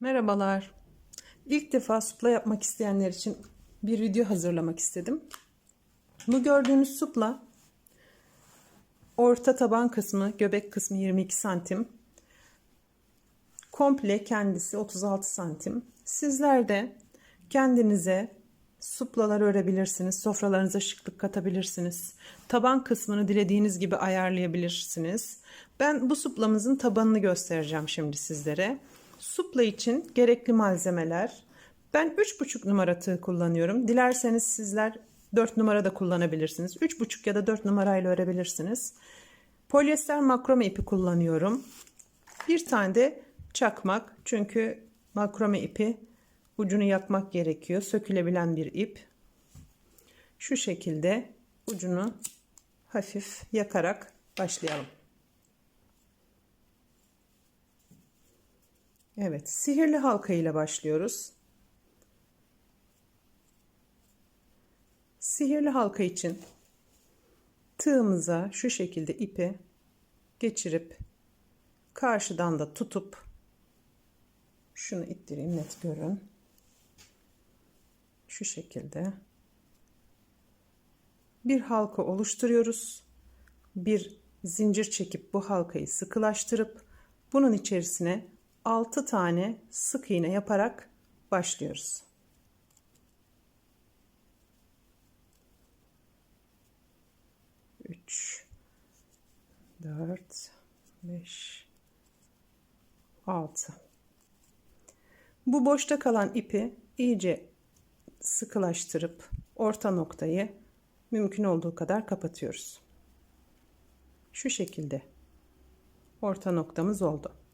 Merhabalar. İlk defa supla yapmak isteyenler için bir video hazırlamak istedim. Bu gördüğünüz supla orta taban kısmı, göbek kısmı 22 santim. Komple kendisi 36 santim. Sizler de kendinize suplalar örebilirsiniz. Sofralarınıza şıklık katabilirsiniz. Taban kısmını dilediğiniz gibi ayarlayabilirsiniz. Ben bu suplamızın tabanını göstereceğim şimdi sizlere. Supla için gerekli malzemeler. Ben 3,5 numara tığ kullanıyorum. Dilerseniz sizler 4 numara da kullanabilirsiniz. 3,5 ya da 4 numarayla örebilirsiniz. Polyester makrome ipi kullanıyorum. Bir tane de çakmak. Çünkü makrome ipi ucunu yakmak gerekiyor. Sökülebilen bir ip. Şu şekilde ucunu hafif yakarak başlayalım. Evet, sihirli halka ile başlıyoruz. Sihirli halka için tığımıza şu şekilde ipi geçirip karşıdan da tutup şunu ittireyim net görün. Şu şekilde bir halka oluşturuyoruz. Bir zincir çekip bu halkayı sıkılaştırıp bunun içerisine 6 tane sık iğne yaparak başlıyoruz. Üç, dört, beş, altı. Bu boşta kalan ipi iyice sıkılaştırıp orta noktayı mümkün olduğu kadar kapatıyoruz. Şu şekilde orta noktamız oldu.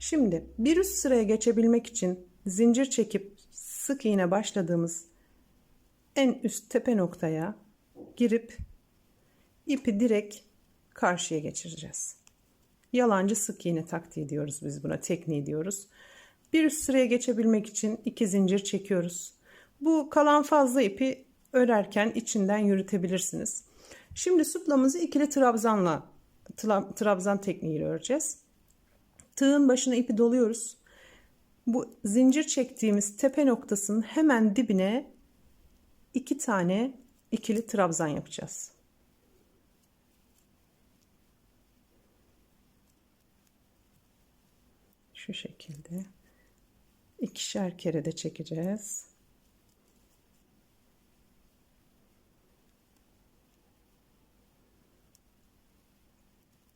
Şimdi bir üst sıraya geçebilmek için zincir çekip sık iğne başladığımız en üst tepe noktaya girip ipi direkt karşıya geçireceğiz. Yalancı sık iğne taktiği diyoruz biz buna, tekniği diyoruz. Bir üst sıraya geçebilmek için iki zincir çekiyoruz. Bu kalan fazla ipi örerken içinden yürütebilirsiniz. Şimdi suplamızı ikili trabzanla trabzan tekniğiyle öreceğiz. Tığın başına ipi doluyoruz. Bu zincir çektiğimiz tepe noktasının hemen dibine iki tane ikili trabzan yapacağız. Şu şekilde ikişer kere de çekeceğiz.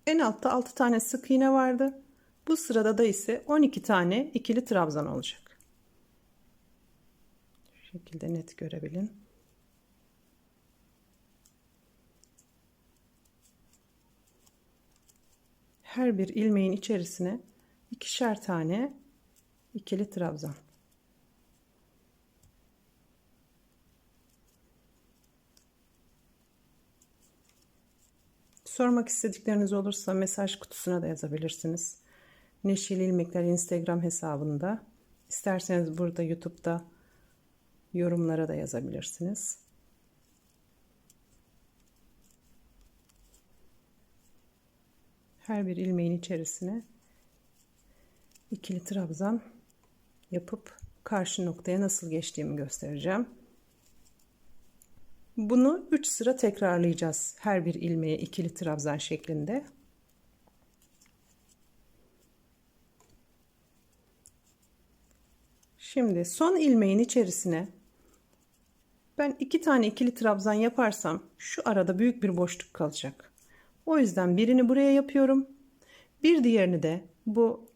En altta 6 tane sık iğne vardı. Bu sırada da ise 12 tane ikili trabzan olacak. Şu şekilde net görebilin. Her bir ilmeğin içerisine ikişer tane ikili trabzan. Sormak istedikleriniz olursa mesaj kutusuna da yazabilirsiniz. Neşeli İlmekler Instagram hesabında. İsterseniz burada YouTube'da yorumlara da yazabilirsiniz. Her bir ilmeğin içerisine ikili trabzan yapıp karşı noktaya nasıl geçtiğimi göstereceğim. Bunu 3 sıra tekrarlayacağız. Her bir ilmeğe ikili trabzan şeklinde. Şimdi son ilmeğin içerisine ben iki tane ikili trabzan yaparsam şu arada büyük bir boşluk kalacak. O yüzden birini buraya yapıyorum. Bir diğerini de bu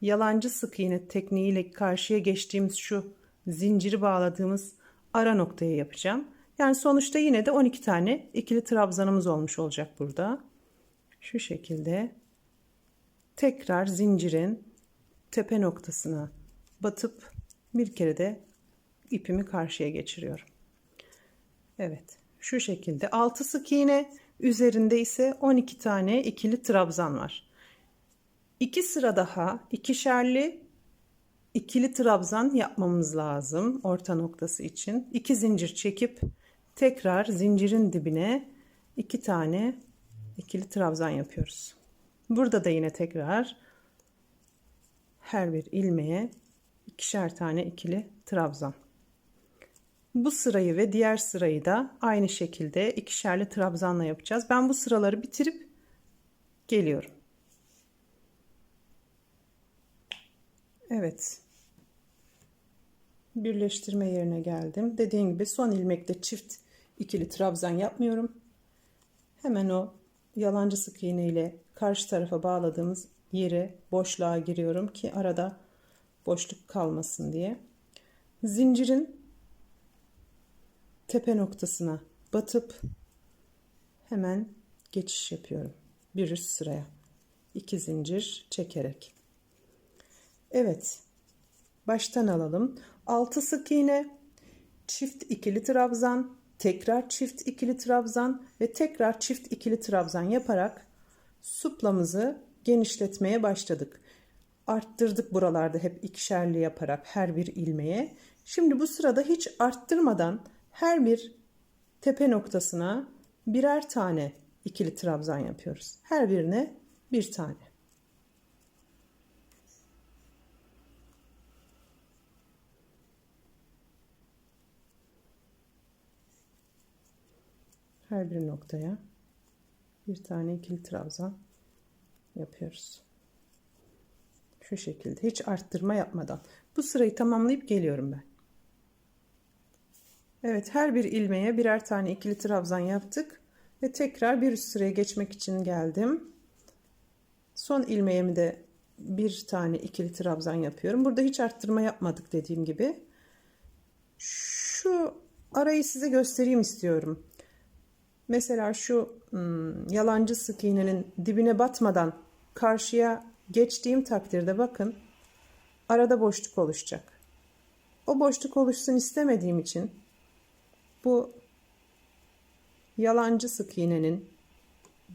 yalancı sık iğne tekniğiyle karşıya geçtiğimiz şu zinciri bağladığımız ara noktaya yapacağım. Yani sonuçta yine de 12 tane ikili trabzanımız olmuş olacak burada. Şu şekilde tekrar zincirin tepe noktasına batıp bir kere de ipimi karşıya geçiriyorum. Evet şu şekilde 6 sık iğne üzerinde ise 12 tane ikili trabzan var. 2 sıra daha ikişerli ikili trabzan yapmamız lazım orta noktası için. 2 zincir çekip tekrar zincirin dibine 2 tane ikili trabzan yapıyoruz. Burada da yine tekrar her bir ilmeğe ikişer tane ikili trabzan. Bu sırayı ve diğer sırayı da aynı şekilde ikişerli trabzanla yapacağız. Ben bu sıraları bitirip geliyorum. Evet. Birleştirme yerine geldim. Dediğim gibi son ilmekte çift ikili trabzan yapmıyorum. Hemen o yalancı sık iğne ile karşı tarafa bağladığımız yere boşluğa giriyorum ki arada boşluk kalmasın diye. Zincirin tepe noktasına batıp hemen geçiş yapıyorum. Bir üst sıraya. iki zincir çekerek. Evet. Baştan alalım. 6 sık iğne, çift ikili trabzan, tekrar çift ikili trabzan ve tekrar çift ikili trabzan yaparak suplamızı genişletmeye başladık. Arttırdık buralarda hep ikişerli yaparak her bir ilmeğe. Şimdi bu sırada hiç arttırmadan her bir tepe noktasına birer tane ikili trabzan yapıyoruz. Her birine bir tane. Her bir noktaya bir tane ikili trabzan yapıyoruz. Şu şekilde hiç arttırma yapmadan. Bu sırayı tamamlayıp geliyorum ben. Evet her bir ilmeğe birer tane ikili trabzan yaptık. Ve tekrar bir üst sıraya geçmek için geldim. Son ilmeğimi de bir tane ikili trabzan yapıyorum. Burada hiç arttırma yapmadık dediğim gibi. Şu arayı size göstereyim istiyorum. Mesela şu hmm, yalancı sık iğnenin dibine batmadan karşıya geçtiğim takdirde bakın arada boşluk oluşacak. O boşluk oluşsun istemediğim için bu yalancı sık iğnenin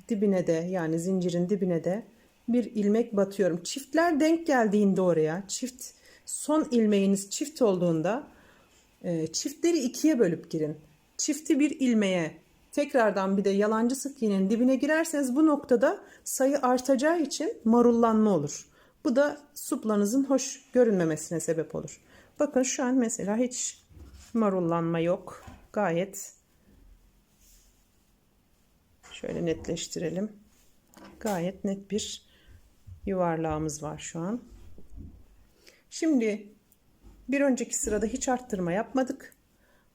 dibine de yani zincirin dibine de bir ilmek batıyorum. Çiftler denk geldiğinde oraya çift son ilmeğiniz çift olduğunda e, çiftleri ikiye bölüp girin. Çifti bir ilmeğe tekrardan bir de yalancı sık iğnenin dibine girerseniz bu noktada sayı artacağı için marullanma olur. Bu da suplanızın hoş görünmemesine sebep olur. Bakın şu an mesela hiç marullanma yok. Gayet şöyle netleştirelim. Gayet net bir yuvarlağımız var şu an. Şimdi bir önceki sırada hiç arttırma yapmadık.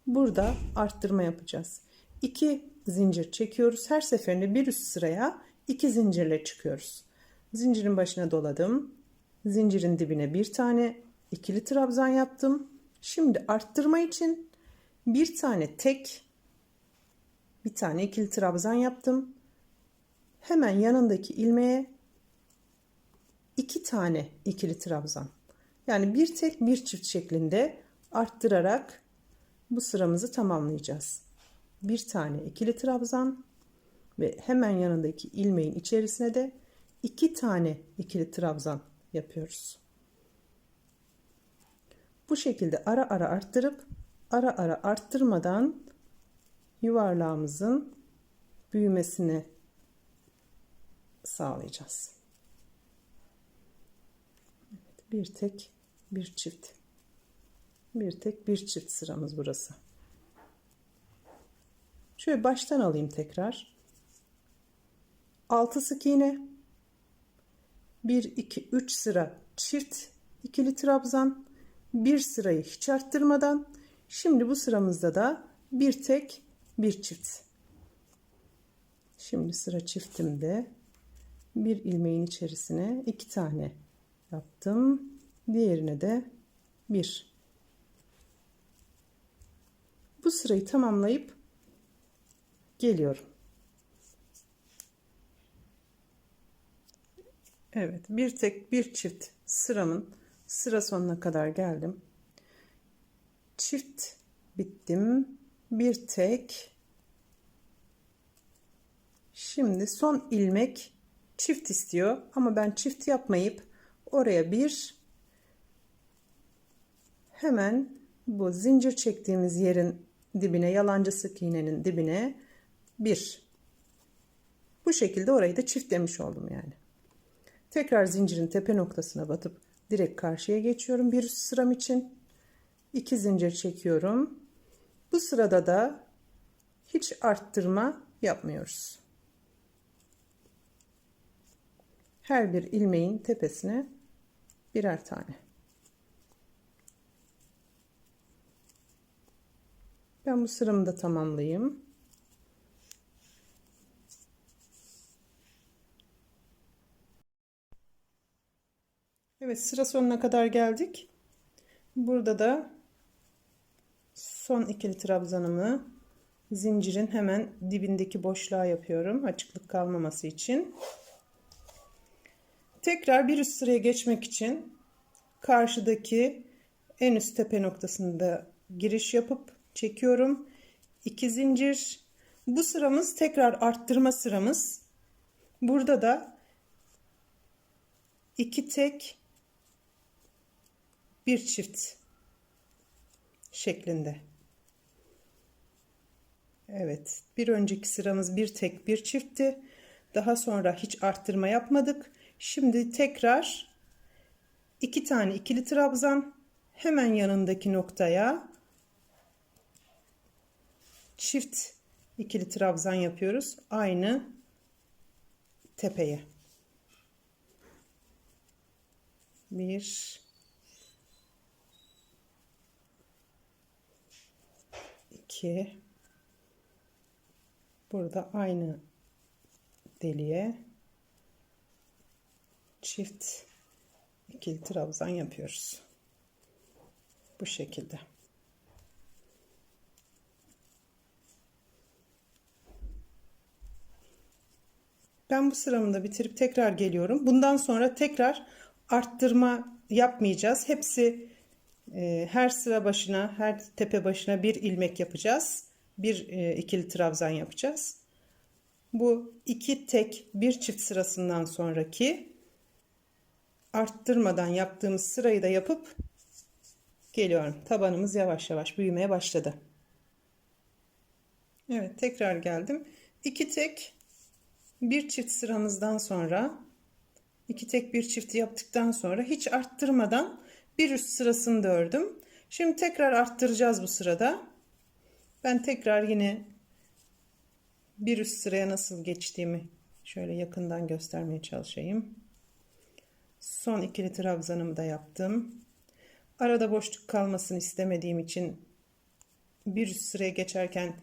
Burada arttırma yapacağız. 2 zincir çekiyoruz. Her seferinde bir üst sıraya 2 zincirle çıkıyoruz. Zincirin başına doladım. Zincirin dibine bir tane ikili trabzan yaptım. Şimdi arttırma için bir tane tek bir tane ikili trabzan yaptım. Hemen yanındaki ilmeğe iki tane ikili trabzan. Yani bir tek bir çift şeklinde arttırarak bu sıramızı tamamlayacağız bir tane ikili trabzan ve hemen yanındaki ilmeğin içerisine de iki tane ikili trabzan yapıyoruz. Bu şekilde ara ara arttırıp ara ara arttırmadan yuvarlağımızın büyümesini sağlayacağız. Bir tek bir çift. Bir tek bir çift sıramız burası. Şöyle baştan alayım tekrar. 6 sık iğne. 1 2 3 sıra çift ikili trabzan. Bir sırayı hiç arttırmadan. Şimdi bu sıramızda da bir tek bir çift. Şimdi sıra çiftimde bir ilmeğin içerisine iki tane yaptım. Diğerine de bir. Bu sırayı tamamlayıp geliyorum. Evet bir tek bir çift sıramın sıra sonuna kadar geldim. Çift bittim. Bir tek Şimdi son ilmek çift istiyor ama ben çift yapmayıp oraya bir hemen bu zincir çektiğimiz yerin dibine yalancı sık iğnenin dibine 1. Bu şekilde orayı da çiftlemiş oldum yani. Tekrar zincirin tepe noktasına batıp direkt karşıya geçiyorum bir üst sıram için. 2 zincir çekiyorum. Bu sırada da hiç arttırma yapmıyoruz. Her bir ilmeğin tepesine birer tane. Ben bu sıramı da tamamlayayım. Evet sıra sonuna kadar geldik. Burada da son ikili trabzanımı zincirin hemen dibindeki boşluğa yapıyorum. Açıklık kalmaması için. Tekrar bir üst sıraya geçmek için karşıdaki en üst tepe noktasında giriş yapıp çekiyorum. 2 zincir. Bu sıramız tekrar arttırma sıramız. Burada da iki tek bir çift şeklinde. Evet, bir önceki sıramız bir tek bir çiftti. Daha sonra hiç arttırma yapmadık. Şimdi tekrar iki tane ikili trabzan hemen yanındaki noktaya çift ikili trabzan yapıyoruz. Aynı tepeye. Bir 2 burada aynı deliğe çift ikili trabzan yapıyoruz. Bu şekilde. Ben bu sıramı da bitirip tekrar geliyorum. Bundan sonra tekrar arttırma yapmayacağız. Hepsi e, her sıra başına, her tepe başına bir ilmek yapacağız. Bir e, ikili trabzan yapacağız. Bu iki tek bir çift sırasından sonraki arttırmadan yaptığımız sırayı da yapıp geliyorum. Tabanımız yavaş yavaş büyümeye başladı. Evet tekrar geldim. İki tek bir çift sıramızdan sonra iki tek bir çift yaptıktan sonra hiç arttırmadan bir üst sırasını da ördüm. Şimdi tekrar arttıracağız bu sırada. Ben tekrar yine bir üst sıraya nasıl geçtiğimi şöyle yakından göstermeye çalışayım. Son ikili trabzanımı da yaptım. Arada boşluk kalmasını istemediğim için bir üst sıraya geçerken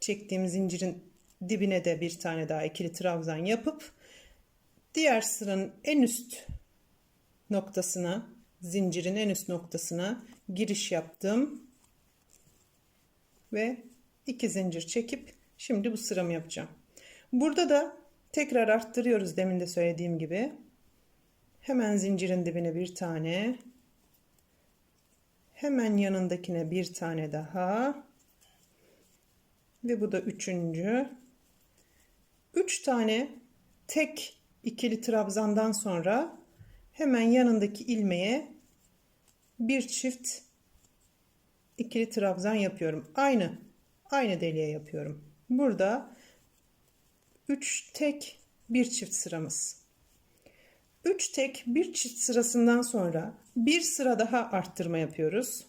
çektiğim zincirin dibine de bir tane daha ikili trabzan yapıp diğer sıranın en üst noktasına zincirin en üst noktasına giriş yaptım ve iki zincir çekip şimdi bu sıramı yapacağım. Burada da tekrar arttırıyoruz demin de söylediğim gibi. Hemen zincirin dibine bir tane. Hemen yanındakine bir tane daha. Ve bu da üçüncü. Üç tane tek ikili trabzandan sonra hemen yanındaki ilmeğe bir çift ikili trabzan yapıyorum. Aynı aynı deliğe yapıyorum. Burada 3 tek bir çift sıramız. 3 tek bir çift sırasından sonra bir sıra daha arttırma yapıyoruz.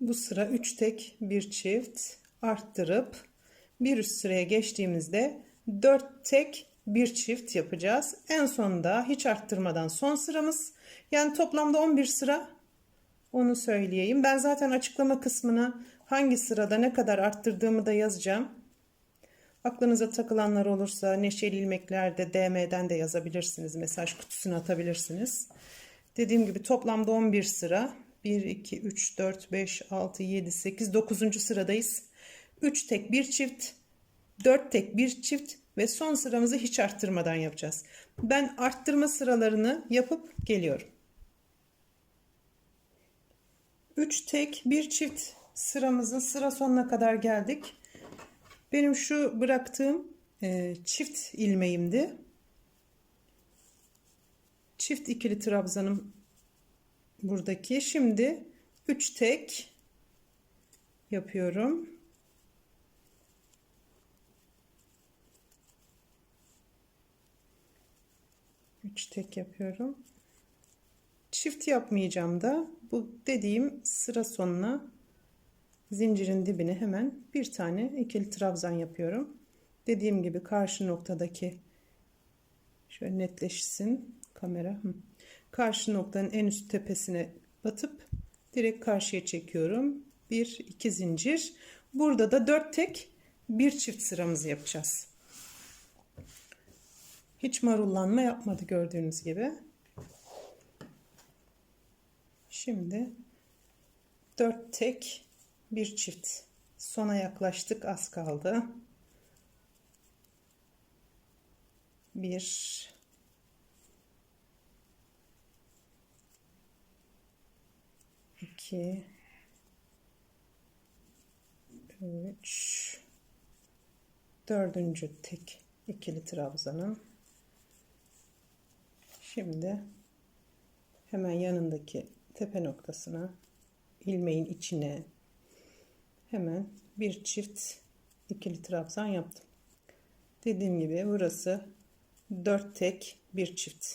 Bu sıra 3 tek bir çift arttırıp bir üst sıraya geçtiğimizde 4 tek bir çift yapacağız. En sonunda hiç arttırmadan son sıramız. Yani toplamda 11 sıra onu söyleyeyim. Ben zaten açıklama kısmına hangi sırada ne kadar arttırdığımı da yazacağım. Aklınıza takılanlar olursa Neşeli ilmeklerde DM'den de yazabilirsiniz. Mesaj kutusuna atabilirsiniz. Dediğim gibi toplamda 11 sıra. 1, 2, 3, 4, 5, 6, 7, 8, 9. sıradayız. 3 tek bir çift, 4 tek bir çift, ve son sıramızı hiç arttırmadan yapacağız. Ben arttırma sıralarını yapıp geliyorum. 3 tek bir çift sıramızın sıra sonuna kadar geldik. Benim şu bıraktığım e, çift ilmeğimdi. Çift ikili trabzanım buradaki. Şimdi 3 tek yapıyorum. 3 tek yapıyorum. Çift yapmayacağım da bu dediğim sıra sonuna zincirin dibine hemen bir tane ikili trabzan yapıyorum. Dediğim gibi karşı noktadaki şöyle netleşsin kamera. Karşı noktanın en üst tepesine batıp direkt karşıya çekiyorum. Bir iki zincir. Burada da dört tek bir çift sıramızı yapacağız. Hiç marullanma yapmadı gördüğünüz gibi. Şimdi dört tek bir çift. Sona yaklaştık az kaldı. Bir iki üç dördüncü tek ikili trabzanım. Şimdi hemen yanındaki tepe noktasına ilmeğin içine hemen bir çift ikili trabzan yaptım. Dediğim gibi burası 4 tek bir çift.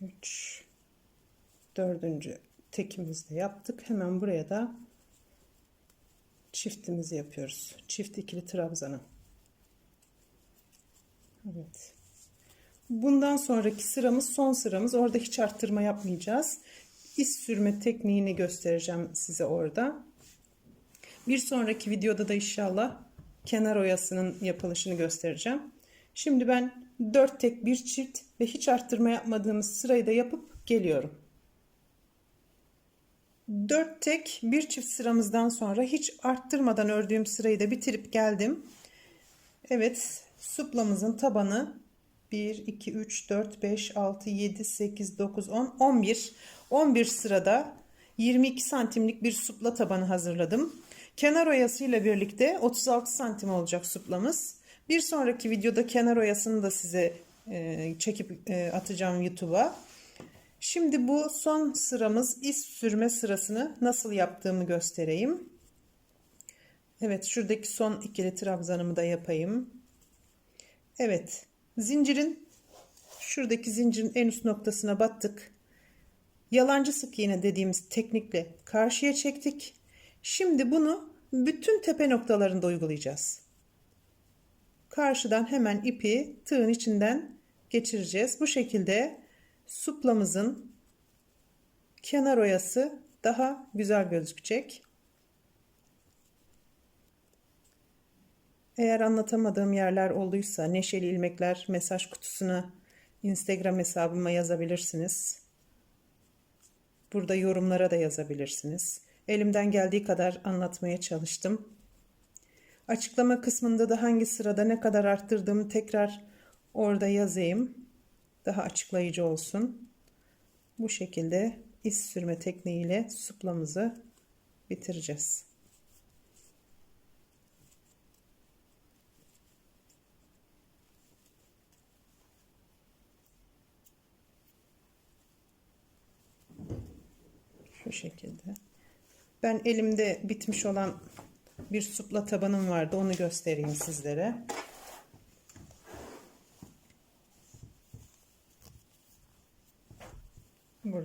Üç, dördüncü tekimizi de yaptık. Hemen buraya da çiftimizi yapıyoruz. Çift ikili trabzanı. Evet. Bundan sonraki sıramız son sıramız. Orada hiç arttırma yapmayacağız. İz sürme tekniğini göstereceğim size orada. Bir sonraki videoda da inşallah kenar oyasının yapılışını göstereceğim. Şimdi ben 4 tek bir çift ve hiç arttırma yapmadığımız sırayı da yapıp geliyorum. 4 tek bir çift sıramızdan sonra hiç arttırmadan ördüğüm sırayı da bitirip geldim. Evet suplamızın tabanı 1 2 3 4 5 6 7 8 9 10 11 11 sırada 22 santimlik bir supla tabanı hazırladım. Kenar oyasıyla birlikte 36 santim olacak suplamız. Bir sonraki videoda kenar oyasını da size e, çekip e, atacağım YouTube'a. Şimdi bu son sıramız iz sürme sırasını nasıl yaptığımı göstereyim. Evet şuradaki son ikili trabzanımı da yapayım. Evet zincirin şuradaki zincirin en üst noktasına battık. Yalancı sık iğne dediğimiz teknikle karşıya çektik. Şimdi bunu bütün tepe noktalarında uygulayacağız. Karşıdan hemen ipi tığın içinden geçireceğiz. Bu şekilde suplamızın kenar oyası daha güzel gözükecek. Eğer anlatamadığım yerler olduysa Neşeli ilmekler mesaj kutusuna Instagram hesabıma yazabilirsiniz. Burada yorumlara da yazabilirsiniz. Elimden geldiği kadar anlatmaya çalıştım. Açıklama kısmında da hangi sırada ne kadar arttırdığımı tekrar orada yazayım. Daha açıklayıcı olsun. Bu şekilde iz sürme tekniğiyle suplamızı bitireceğiz. Şu şekilde. Ben elimde bitmiş olan bir supla tabanım vardı. Onu göstereyim sizlere.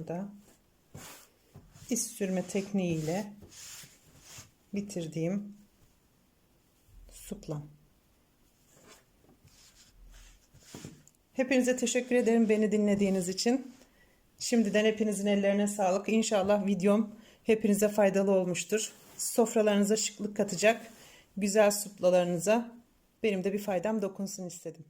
Burada iz sürme tekniğiyle bitirdiğim suplam. Hepinize teşekkür ederim beni dinlediğiniz için. Şimdiden hepinizin ellerine sağlık. İnşallah videom hepinize faydalı olmuştur. Sofralarınıza şıklık katacak güzel suplalarınıza benim de bir faydam dokunsun istedim.